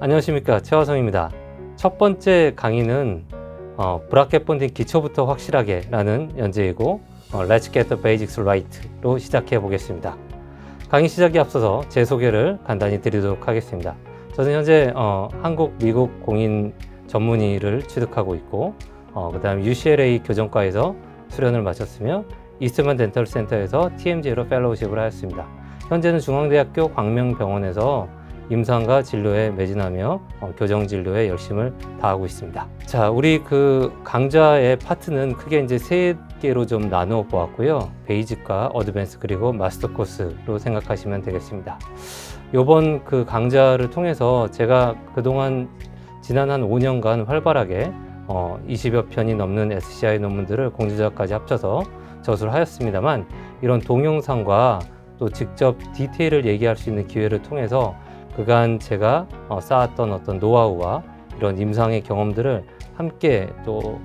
안녕하십니까 최화성입니다. 첫 번째 강의는 어, 브라켓 본딩 기초부터 확실하게 라는 연재이고 어, Let's Get the Basics Right로 시작해 보겠습니다. 강의 시작에 앞서서 제 소개를 간단히 드리도록 하겠습니다. 저는 현재 어, 한국, 미국 공인 전문의를 취득하고 있고 어, 그 다음 UCLA 교정과에서 수련을 마쳤으며 이스트만 덴탈 센터에서 TMJ로 펠로우십을 하였습니다. 현재는 중앙대학교 광명병원에서 임상과 진료에 매진하며 어, 교정 진료에 열심을 다하고 있습니다. 자, 우리 그 강좌의 파트는 크게 이제 세 개로 좀 나누어 보았고요. 베이직과 어드밴스 그리고 마스터 코스로 생각하시면 되겠습니다. 이번 그 강좌를 통해서 제가 그동안 지난 한 5년간 활발하게 어, 20여 편이 넘는 SCI 논문들을 공주자까지 합쳐서 저술을 하였습니다만 이런 동영상과 또 직접 디테일을 얘기할 수 있는 기회를 통해서 그간 제가 어, 쌓았던 어떤 노하우와 이런 임상의 경험들을 함께 또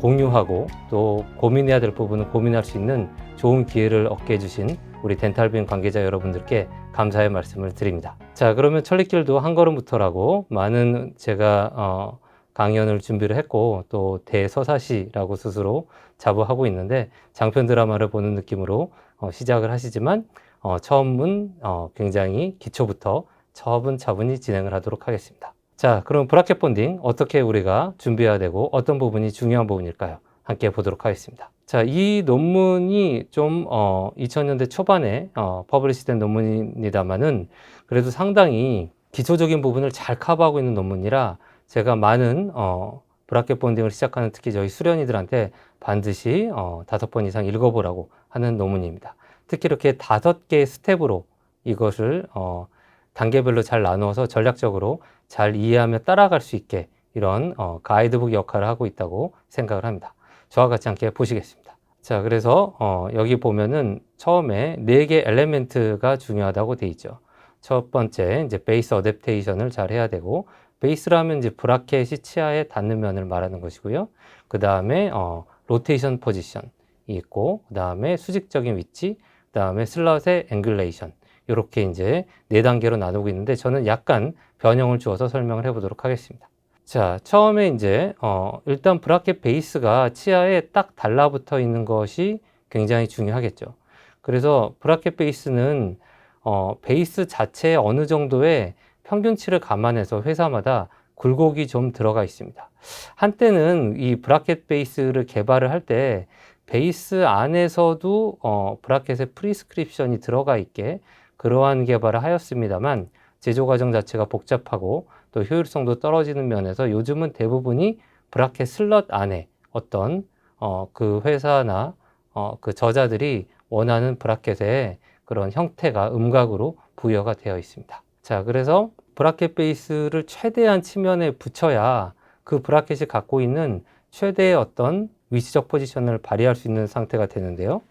공유하고 또 고민해야 될 부분을 고민할 수 있는 좋은 기회를 얻게 해주신 우리 덴탈빈 관계자 여러분들께 감사의 말씀을 드립니다. 자, 그러면 천리길도 한 걸음부터라고 많은 제가 어, 강연을 준비를 했고 또 대서사시라고 스스로 자부하고 있는데 장편 드라마를 보는 느낌으로 어, 시작을 하시지만 어, 처음은 어, 굉장히 기초부터 차분차분히 진행을 하도록 하겠습니다. 자, 그럼 브라켓 본딩 어떻게 우리가 준비해야 되고 어떤 부분이 중요한 부분일까요? 함께 보도록 하겠습니다. 자, 이 논문이 좀 어, 2000년대 초반에 어, 퍼블리시된 논문입니다만은 그래도 상당히 기초적인 부분을 잘 커버하고 있는 논문이라 제가 많은 어, 브라켓 본딩을 시작하는 특히 저희 수련이들한테 반드시 어, 다섯 번 이상 읽어보라고 하는 논문입니다. 특히 이렇게 다섯 개의 스텝으로 이것을 어, 단계별로 잘 나누어서 전략적으로 잘 이해하며 따라갈 수 있게 이런 어, 가이드북 역할을 하고 있다고 생각을 합니다. 저와 같이 함께 보시겠습니다. 자, 그래서 어, 여기 보면은 처음에 네 개 엘레멘트가 중요하다고 돼 있죠. 첫 번째 이제 베이스 어댑테이션을 잘 해야 되고 베이스라면 이제 브라켓이 치아에 닿는 면을 말하는 것이고요. 그 다음에 어, 로테이션 포지션이 있고 그 다음에 수직적인 위치, 그 다음에 슬럿의 앵글레이션 이렇게 이제 네 단계로 나누고 있는데 저는 약간 변형을 주어서 설명을 해보도록 하겠습니다. 자, 처음에 이제 어, 일단 브라켓 베이스가 치아에 딱 달라붙어 있는 것이 굉장히 중요하겠죠. 그래서 브라켓 베이스는 어, 베이스 자체에 어느 정도의 평균치를 감안해서 회사마다 굴곡이 좀 들어가 있습니다. 한때는 이 브라켓 베이스를 개발을 할 때 베이스 안에서도 어, 브라켓의 프리스크립션이 들어가 있게 그러한 개발을 하였습니다만 제조 과정 자체가 복잡하고 또 효율성도 떨어지는 면에서 요즘은 대부분이 브라켓 슬럿 안에 어떤 어, 그 회사나 어, 그 저자들이 원하는 브라켓의 그런 형태가 음각으로 부여가 되어 있습니다. 자, 그래서 브라켓 베이스를 최대한 치면에 붙여야 그 브라켓이 갖고 있는 최대의 어떤 위치적 포지션을 발휘할 수 있는 상태가 되는데요.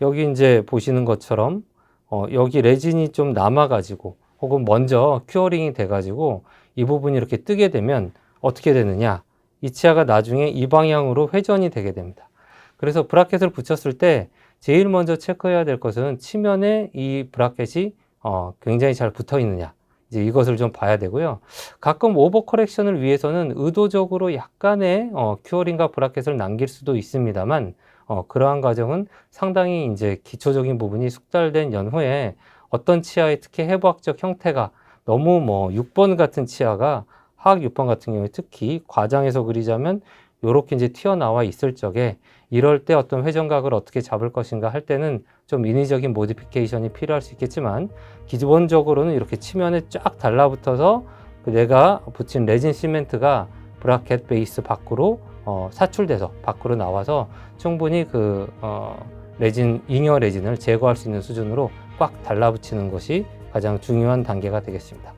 여기 이제 보시는 것처럼 어, 여기 레진이 좀 남아가지고 혹은 먼저 큐어링이 돼가지고 이 부분이 이렇게 뜨게 되면 어떻게 되느냐? 이 치아가 나중에 이 방향으로 회전이 되게 됩니다. 그래서 브라켓을 붙였을 때 제일 먼저 체크해야 될 것은 치면에 이 브라켓이 어, 굉장히 잘 붙어 있느냐. 이제 이것을 좀 봐야 되고요. 가끔 오버 커렉션을 위해서는 의도적으로 약간의 어, 큐어링과 브라켓을 남길 수도 있습니다만 어, 그러한 과정은 상당히 이제 기초적인 부분이 숙달된 연후에 어떤 치아의 특히 해부학적 형태가 너무 뭐 6번 같은 치아가 화학 6번 같은 경우에 특히 과장해서 그리자면 요렇게 이제 튀어나와 있을 적에 이럴 때 어떤 회전각을 어떻게 잡을 것인가 할 때는 좀 인위적인 모디피케이션이 필요할 수 있겠지만 기본적으로는 이렇게 치면에 쫙 달라붙어서 그 내가 붙인 레진 시멘트가 브라켓 베이스 밖으로 어, 사출돼서 밖으로 나와서 충분히 그 어, 레진 잉여 레진을 제거할 수 있는 수준으로 꽉 달라붙이는 것이 가장 중요한 단계가 되겠습니다.